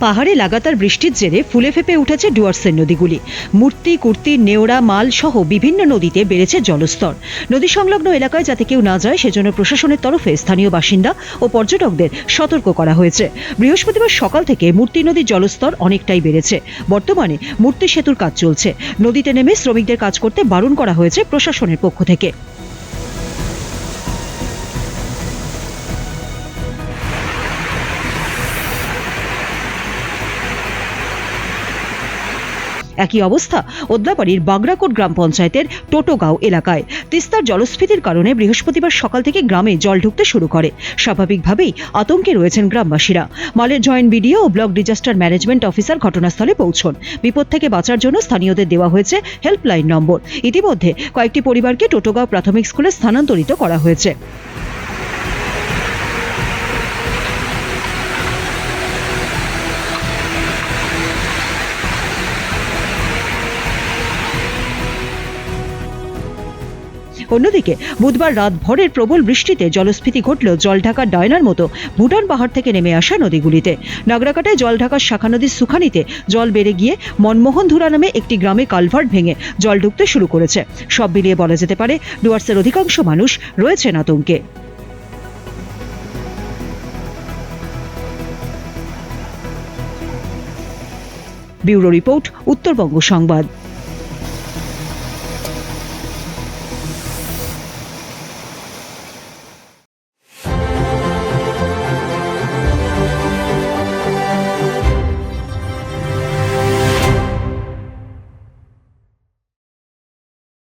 পাহাড়ে লাগাতার বৃষ্টির জেরে ফুলে ফেপে উঠেছে ডুয়ার্সের নদীগুলি। মূর্তি, কুর্তি, নেওড়া, মাল সহ বিভিন্ন নদীতে বেড়েছে জলস্তর। নদী সংলগ্ন এলাকায় যাতে কেউ না যায়, সেজন্য প্রশাসনের তরফে স্থানীয় বাসিন্দা ও পর্যটকদের সতর্ক করা হয়েছে। বৃহস্পতিবার সকাল থেকে মূর্তি নদীর জলস্তর অনেকটাই বেড়েছে। বর্তমানে মূর্তি সেতুর কাজ চলছে। নদীতে নেমে শ্রমিকদের কাজ করতে বারণ করা হয়েছে প্রশাসনের পক্ষ থেকে। একই অবস্থা ওদলাবাড়ির বাগরাকোট গ্রাম পঞ্চায়েতের টোটোগাঁও এলাকায়। তিস্তার জলস্ফীতির কারণে বৃহস্পতিবার সকাল থেকে গ্রামে জল ঢুকতে শুরু করে। স্বাভাবিকভাবেই আতঙ্কে রয়েছেন গ্রামবাসীরা। মালের জয়েন্ট বিডিও ও ব্লক ডিজাস্টার ম্যানেজমেন্ট অফিসার ঘটনাস্থলে পৌঁছন। বিপদ থেকে বাঁচার জন্য স্থানীয়দের দেওয়া হয়েছে হেল্পলাইন নম্বর। ইতিমধ্যে কয়েকটি পরিবারকে টোটোগাঁও প্রাথমিক স্কুলে স্থানান্তরিত করা হয়েছে। অন্যদিকে, বুধবার রাত ভরের প্রবল বৃষ্টিতে জলস্ফীতি ঘটলেও জলঢাকার ডায়নার মতো ভুটান পাহাড় থেকে নেমে আসা নদীগুলিতে। নাগরাকাটায় জলঢাকার শাখা নদীর সুখানিতে জল বেড়ে গিয়ে মনমোহন ধুরা নামে একটি গ্রামে কালভার্ট ভেঙে জল ঢুকতে শুরু করেছে। সব মিলিয়ে বলা যেতে পারে, ডুয়ার্সের অধিকাংশ মানুষ রয়েছেন আতঙ্কে। ব্যুরো রিপোর্ট, উত্তরবঙ্গ সংবাদ।